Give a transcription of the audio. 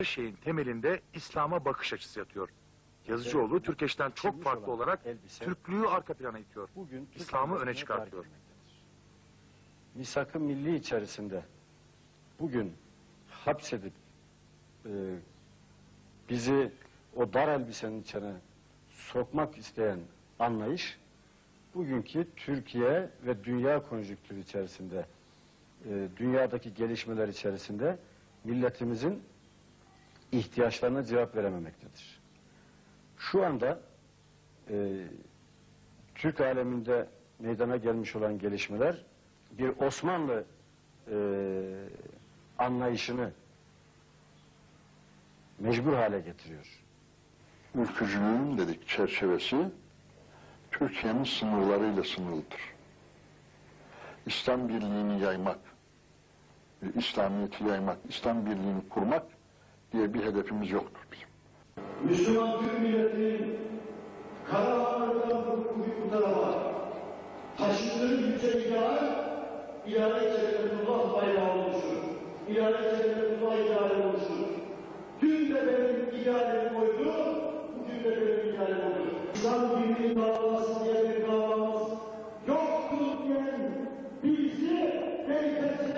Her şeyin temelinde İslam'a bakış açısı yatıyor. Yazıcıoğlu Türkeş'ten çok farklı olarak elbise Türklüğü arka plana itiyor. bugün İslam'ı öne çıkartıyor. Misak-ı milli içerisinde bugün hapsedip e, bizi o dar elbisenin içine sokmak isteyen anlayış bugünkü Türkiye ve dünya konjüktürü içerisinde e, dünyadaki gelişmeler içerisinde milletimizin ihtiyaçlarına cevap verememektedir. Şu anda e, Türk aleminde meydana gelmiş olan gelişmeler bir Osmanlı e, anlayışını mecbur hale getiriyor. ülkücülüğün dedik çerçevesi Türkiye'nin sınırlarıyla sınırlıdır. İslam birliğini yaymak, İslamiyet'i yaymak, İslam birliğini kurmak diye bir hedefimiz yoktur bizim. Müslüman Türk milletinin Karahan'dan bugün bu tarafa taşıdığı yüce ideal ilahi cennetullah bayrağı olmuştur. İlahi cennetullah ideali olmuştur. Dün de benim idealim oydu, bugün de benim idealim oydu. İslam birliği davası diye bir davamız yoktur diyen bizi tehlikesi